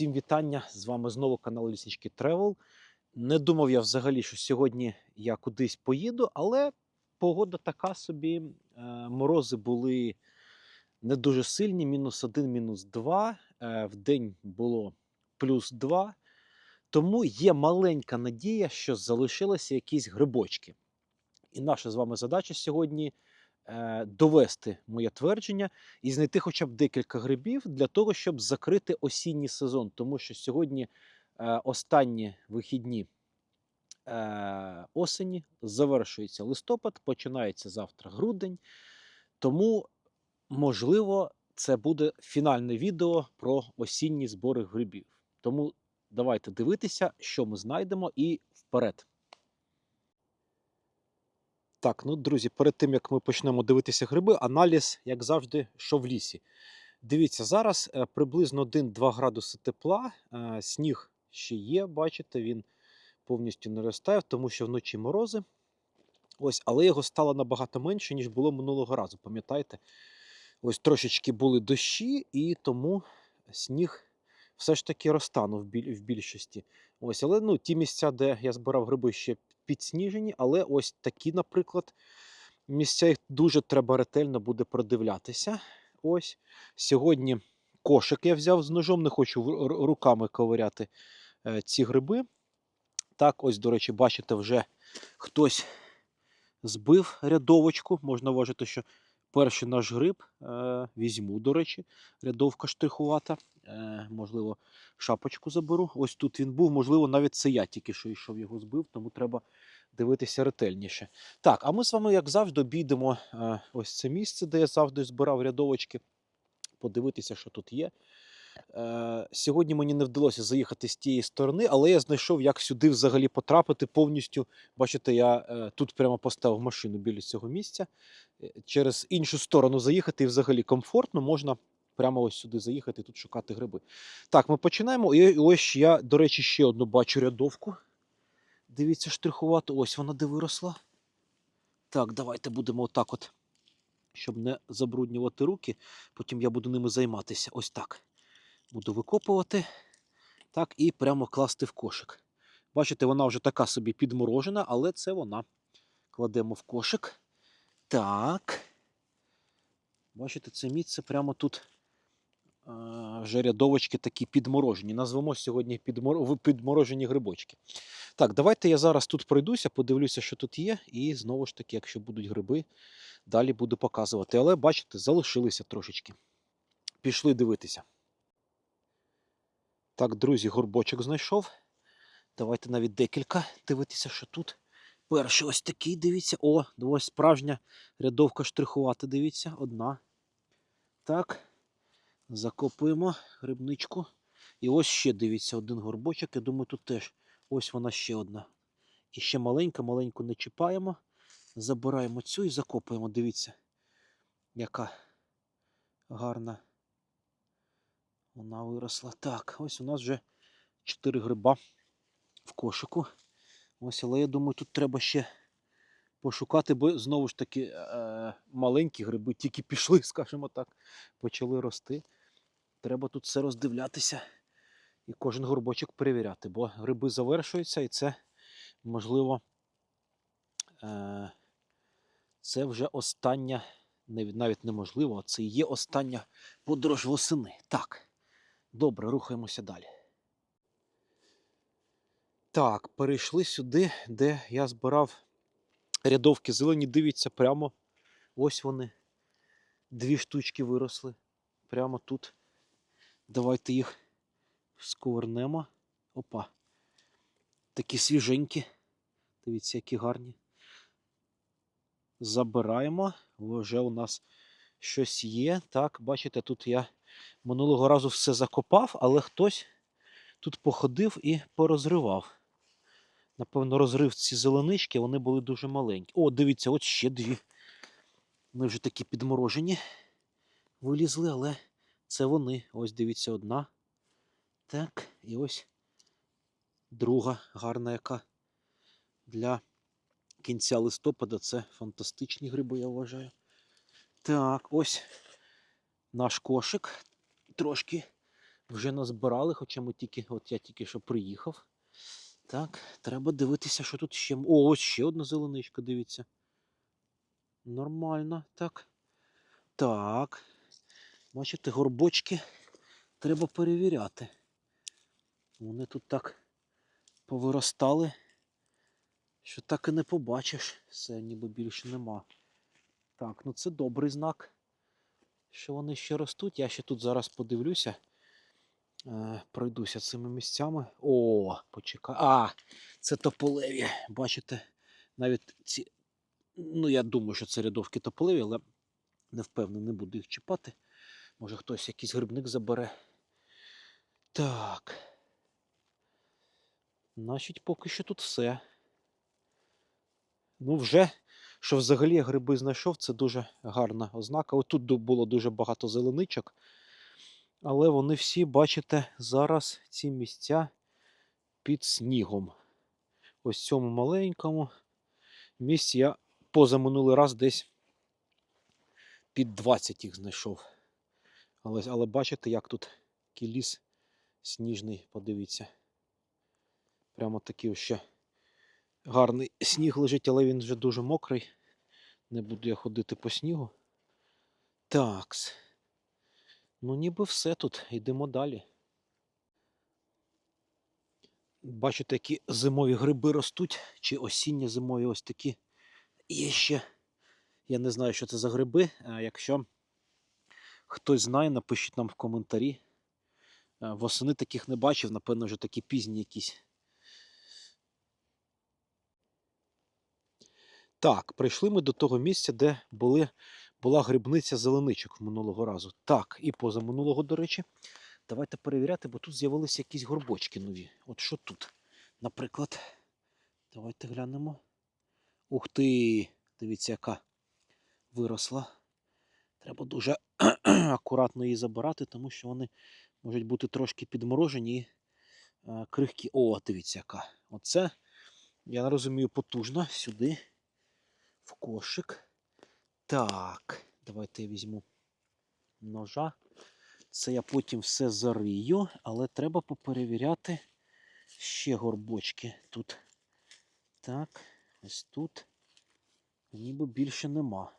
Всім вітання! З вами знову канал Ліснички Тревел. Не думав я взагалі, що сьогодні я кудись поїду, але погода така собі. Е, Морози були не дуже сильні, мінус один, мінус два. Е, В день було плюс два. Тому є маленька надія, що залишилися якісь грибочки. І наша з вами задача сьогодні довести моє твердження і знайти хоча б декілька грибів для того, щоб закрити осінній сезон. Тому що сьогодні е, останні вихідні е, осені завершується листопад, починається завтра грудень. Тому, можливо, це буде фінальне відео про осінні збори грибів. Тому давайте дивитися, що ми знайдемо, і вперед. Так, ну, друзі, перед тим як ми почнемо дивитися гриби, аналіз, як завжди, що в лісі. Дивіться, зараз е, приблизно 1-2 градуси тепла, е, сніг ще є, бачите, він повністю не розтаяв, тому що вночі морози. Ось, але його стало набагато менше, ніж було минулого разу. Пам'ятаєте? Ось трошечки були дощі, і тому сніг все ж таки розтанув в, в більшості. Ось, але ну, ті місця, де я збирав гриби, ще підсніжені, але ось такі, наприклад, місця їх дуже треба ретельно буде продивлятися. Ось сьогодні кошик я взяв з ножом, не хочу руками ковиряти е, ці гриби. Так, ось, до речі, бачите, вже хтось збив рядовочку. Можна вважати, що перший наш гриб е, візьму, до речі, рядовка штрихувата. Е, можливо, шапочку заберу. Ось тут він був, можливо, навіть це я тільки що йшов його збив, тому треба дивитися ретельніше. Так, а ми з вами, як завжди, обійдемо е, ось це місце, де я завжди збирав рядовочки. Подивитися, що тут є. Е, сьогодні мені не вдалося заїхати з тієї сторони, але я знайшов, як сюди взагалі потрапити повністю. Бачите, я е, тут прямо поставив машину біля цього місця. Е, Через іншу сторону заїхати і взагалі комфортно можна прямо ось сюди заїхати тут шукати гриби. Так, ми починаємо. І ось я, до речі, ще одну бачу рядовку. Дивіться, штрихувати. Ось вона де виросла. Так, давайте будемо отак от, щоб не забруднювати руки. Потім я буду ними займатися. Ось так. Буду викопувати. Так, і прямо класти в кошик. Бачите, вона вже така собі підморожена, але це вона. Кладемо в кошик. Так. Бачите, це місце прямо тут вже рядовочки такі підморожені. Назвемо сьогодні підмор... підморожені грибочки. Так, давайте я зараз тут пройдуся, подивлюся, що тут є. І знову ж таки, якщо будуть гриби, далі буду показувати. Але бачите, залишилися трошечки. Пішли дивитися. Так, друзі, горбочок знайшов. Давайте навіть декілька дивитися, що тут. Перший ось такий, дивіться. О, ось справжня рядовка штрихувати, дивіться, одна. Так. Закопуємо грибничку. І ось ще дивіться один горбочок. Я думаю, тут теж ось вона ще одна. І ще маленька, маленьку не чіпаємо. Забираємо цю і закопуємо. Дивіться, яка гарна. Вона виросла. Так, ось у нас вже 4 гриба в кошику. Ось, але я думаю, тут треба ще пошукати, бо знову ж таки е- маленькі гриби тільки пішли, скажімо так, почали рости. Треба тут все роздивлятися і кожен горбочок перевіряти, бо гриби завершуються і це, можливо, е- це вже остання, навіть неможливо, це є остання подорож восени. Так, добре, рухаємося далі. Так, перейшли сюди, де я збирав рядовки зелені. Дивіться, прямо ось вони. Дві штучки виросли. Прямо тут. Давайте їх сковернемо. Опа. Такі свіженькі. Дивіться, які гарні. Забираємо. Вже у нас щось є. Так, бачите, тут я минулого разу все закопав, але хтось тут походив і порозривав. Напевно, розрив ці зеленички, вони були дуже маленькі. О, дивіться, от ще дві. Вони вже такі підморожені. Вилізли, але це вони. Ось дивіться, одна. Так, і ось друга гарна яка. Для кінця листопада це фантастичні гриби, я вважаю. Так, ось наш кошик. Трошки вже назбирали, хоча ми тільки, от я тільки що приїхав. Так, треба дивитися, що тут ще. О, ось ще одна зеленичка, дивіться. Нормально, так. Так. Бачите, горбочки треба перевіряти. Вони тут так повиростали, що так і не побачиш. Все, ніби більше нема. Так, ну це добрий знак, що вони ще ростуть. Я ще тут зараз подивлюся. Е, пройдуся цими місцями. О, почекай. А, це тополеві. Бачите, навіть ці. Ну, я думаю, що це рядовки тополеві, але не впевнений, не буду їх чіпати. Може хтось якийсь грибник забере. Так. Значить, поки що тут все. Ну, вже, що взагалі я гриби знайшов, це дуже гарна ознака. Отут було дуже багато зеленичок. Але вони всі, бачите, зараз ці місця під снігом. Ось цьому маленькому місці я позаминулий раз десь під 20 їх знайшов. Але, але бачите, як тут кіліс сніжний, подивіться. Прямо ось ще гарний сніг лежить, але він вже дуже мокрий. Не буду я ходити по снігу. Такс. Ну, ніби все тут. Йдемо далі. Бачите, які зимові гриби ростуть, чи осінні зимові ось такі. Є ще. Я не знаю, що це за гриби. А Якщо хтось знає, напишіть нам в коментарі. Е, Восени таких не бачив, напевно, вже такі пізні якісь. Так, прийшли ми до того місця, де були, була грибниця зеленичок минулого разу. Так, і позаминулого, до речі. Давайте перевіряти, бо тут з'явилися якісь горбочки нові. От що тут? Наприклад, давайте глянемо. Ух ти! Дивіться, яка виросла. Треба дуже акуратно її забирати, тому що вони можуть бути трошки підморожені і е, крихкі. О, дивіться, яка. Оце, я не розумію, потужно. Сюди, кошик. Так, давайте я візьму ножа. Це я потім все зарию, але треба поперевіряти ще горбочки тут. Так, ось тут. Ніби більше нема.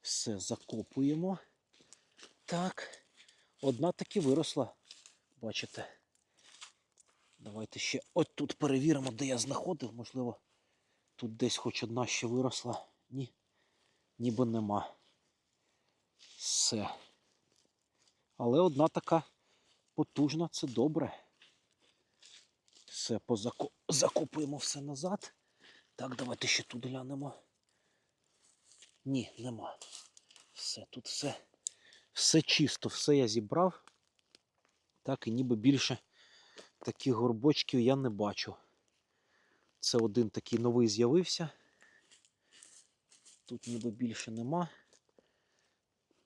Все закопуємо. Так. Одна таки виросла. Бачите. Давайте ще от тут перевіримо, де я знаходив. Можливо, тут десь хоч одна ще виросла. Ні. Ніби нема. Все. Але одна така потужна, це добре. Все, позако... закопуємо все назад. Так, давайте ще тут глянемо. Ні, нема. Все, тут все, все чисто, все я зібрав. Так, і ніби більше таких горбочків я не бачу. Це один такий новий з'явився. Тут ніби більше нема.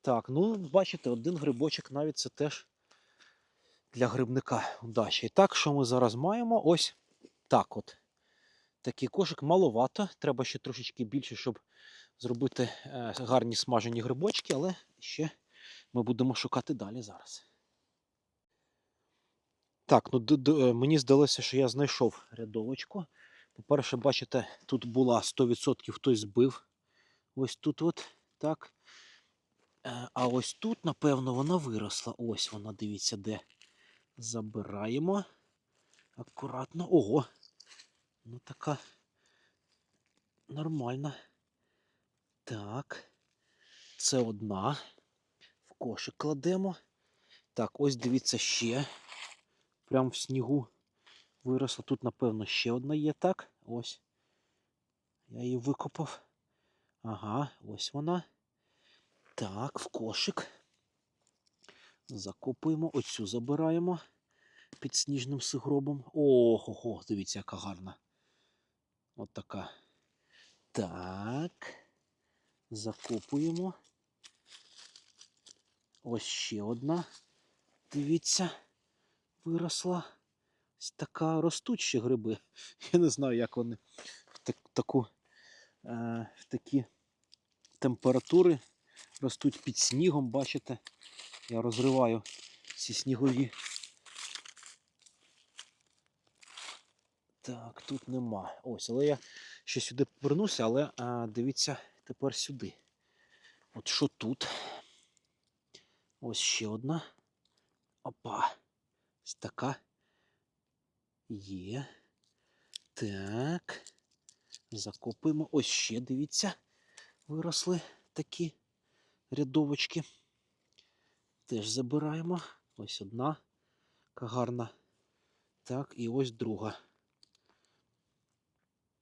Так, ну, бачите, один грибочок навіть це теж для грибника удача. І так, що ми зараз маємо? Ось так от. Такий кошик маловато. Треба ще трошечки більше, щоб зробити е, гарні смажені грибочки, але ще ми будемо шукати далі зараз. Так, ну е, мені здалося, що я знайшов рядовочку. По-перше, бачите, тут була 100% хтось збив. Ось тут от, так. Е, А ось тут, напевно, вона виросла. Ось вона, дивіться, де. Забираємо. Акуратно. Ого. Ну така нормальна. Так. Це одна. В кошик кладемо. Так, ось дивіться ще. Прям в снігу виросла. Тут, напевно, ще одна є. Так. Ось. Я її викопав. Ага, ось вона. Так, в кошик. Закопуємо, оцю забираємо під сніжним сугробом. Ого, дивіться, яка гарна. От така. Так. Закопуємо. Ось ще одна. Дивіться, виросла. Така ростуть ще гриби. Я не знаю, як вони в так, таку, е, в такі температури ростуть під снігом, бачите. Я розриваю ці снігові. Так, тут нема. Ось, але я ще сюди повернуся, але а, дивіться тепер сюди. От що тут? Ось ще одна. Опа. Ось така. Є. Так. Закопуємо. Ось ще, дивіться, виросли такі рядовочки. Теж забираємо. Ось одна. Яка гарна. Так, і ось друга.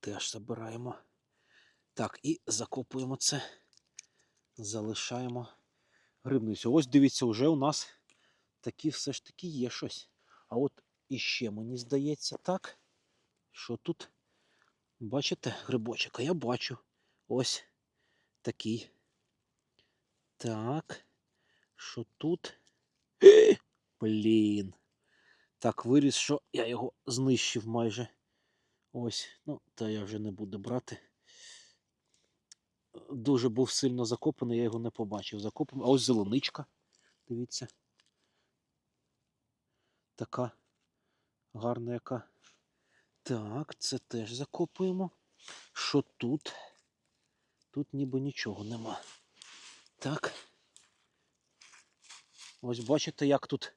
Теж забираємо. Так, і закопуємо це. Залишаємо грибницю. Ось дивіться, вже у нас такі все ж таки є щось. А от іще мені здається так, що тут, бачите, грибочок, а я бачу. Ось такий. Так. Що тут? Блін. Так виріс, що я його знищив майже. Ось, ну, та я вже не буду брати. Дуже був сильно закопаний, я його не побачив. Закопаний. А ось зеленичка. Дивіться. Така гарна яка. Так, це теж закопуємо. Що тут? Тут ніби нічого нема. Так. Ось бачите, як тут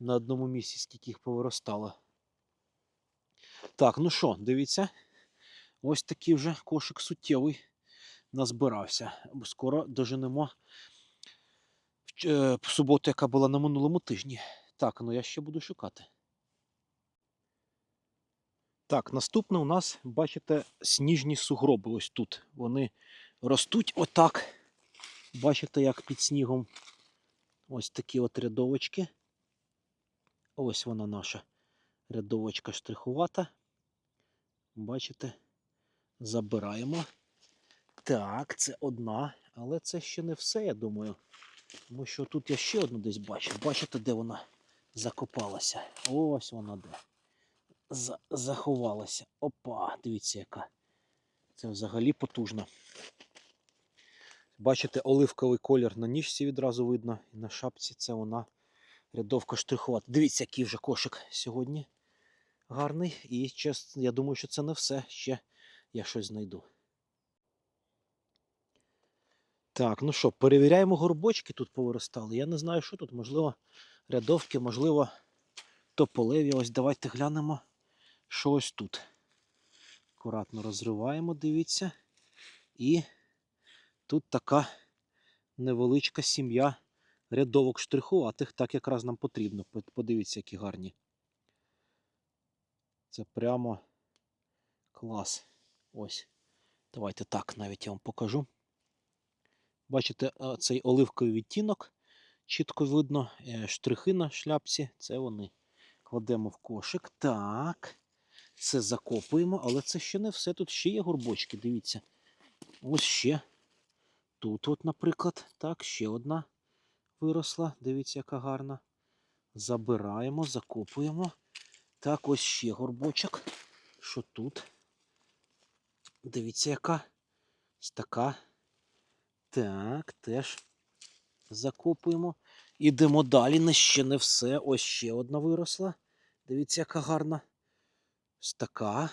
на одному місці скільки їх повиростало. Так, ну що, дивіться. Ось такий вже кошик суттєвий назбирався. Скоро доженемо в е, суботу, яка була на минулому тижні. Так, ну я ще буду шукати. Так, наступне у нас, бачите, сніжні сугроби ось тут. Вони ростуть отак. Бачите, як під снігом ось такі от рядовочки. Ось вона наша рядовочка штрихувата. Бачите, забираємо. Так, це одна, але це ще не все, я думаю. Тому що тут я ще одну десь бачив. Бачите, де вона закопалася? Ось вона де. За- заховалася. Опа, дивіться, яка. Це взагалі потужно. Бачите, оливковий колір на ніжці відразу видно, і на шапці це вона рядовка штрихувати. Дивіться, який вже кошик сьогодні гарний. І чесно, я думаю, що це не все. Ще я щось знайду. Так, ну що, перевіряємо горбочки тут повиростали. Я не знаю, що тут. Можливо, рядовки, можливо, тополеві. Ось давайте глянемо, що ось тут. Акуратно розриваємо, дивіться. І тут така невеличка сім'я рядовок штрихуватих, так якраз нам потрібно. Подивіться, які гарні. Це прямо клас. Ось. Давайте так навіть я вам покажу. Бачите, цей оливковий відтінок чітко видно. е, Штрихи на шляпці це вони. Кладемо в кошик. Так. Це закопуємо, але це ще не все. Тут ще є горбочки, дивіться. Ось ще. Тут, от, наприклад, так, ще одна виросла. Дивіться, яка гарна. Забираємо, закопуємо. Так, ось ще горбочок. Що тут? Дивіться, яка. Ось така. Так, теж закопуємо. Ідемо далі. Не ще не все. Ось ще одна виросла. Дивіться, яка гарна. Ось така.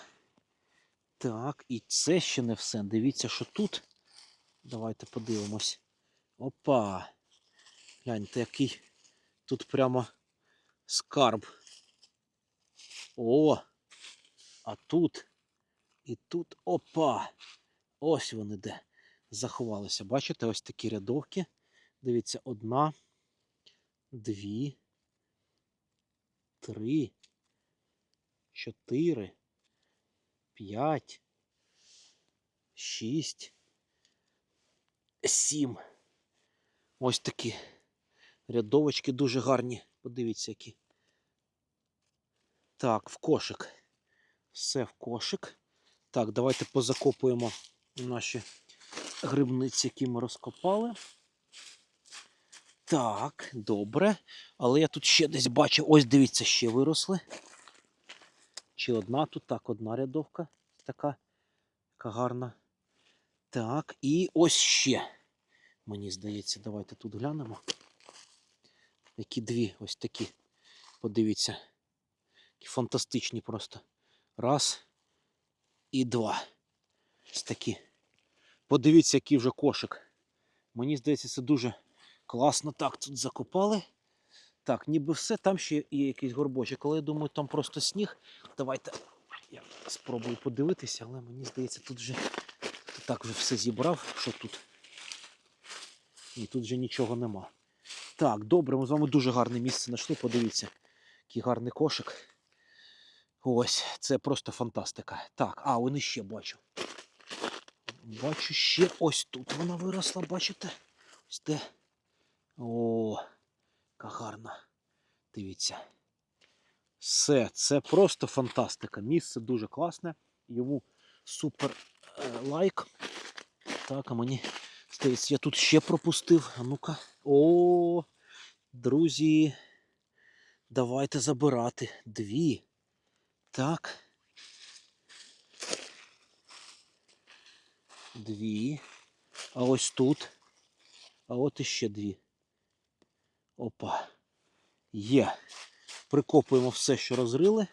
Так, і це ще не все. Дивіться, що тут. Давайте подивимось. Опа. Гляньте, який тут прямо скарб. О! А тут і тут опа! Ось вони де заховалися. Бачите, ось такі рядовки. Дивіться, одна, дві, три, чотири, п'ять, шість, сім. Ось такі рядовочки дуже гарні. Подивіться, які. Так, в кошик. Все в кошик. Так, давайте позакопуємо наші грибниці, які ми розкопали. Так, добре. Але я тут ще десь бачив. Ось дивіться, ще виросли. Чи одна тут? Так, одна рядовка. Така, яка гарна. Так, і ось ще. Мені здається, давайте тут глянемо. Які дві ось такі. Подивіться. Які фантастичні просто. Раз і два. Ось такі. Подивіться, який вже кошик. Мені здається, це дуже класно. Так, тут закопали. Так, ніби все, там ще є якийсь горбочок, але я думаю, там просто сніг. Давайте я спробую подивитися, але мені здається, тут вже так вже все зібрав, що тут. Ні, тут вже нічого нема. Так, добре, ми з вами дуже гарне місце знайшли. Подивіться, який гарний кошик. Ось, це просто фантастика. Так, а, вони ще бачу. Бачу ще ось тут вона виросла, бачите? Ось де. О, яка гарна. Дивіться. Все, це просто фантастика. Місце дуже класне. Йому супер е, лайк. Так, а мені здається, я тут ще пропустив. А ну-ка. О, друзі. Давайте забирати. Дві. Так. Дві. А ось тут. А от іще дві. Опа. Є. Прикопуємо все, що розрили,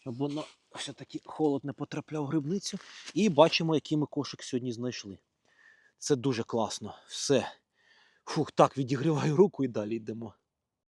щоб воно все-таки холод не потрапляв в грибницю. І бачимо, який ми кошик сьогодні знайшли. Це дуже класно. Все. Фух, так, відігріваю руку і далі йдемо.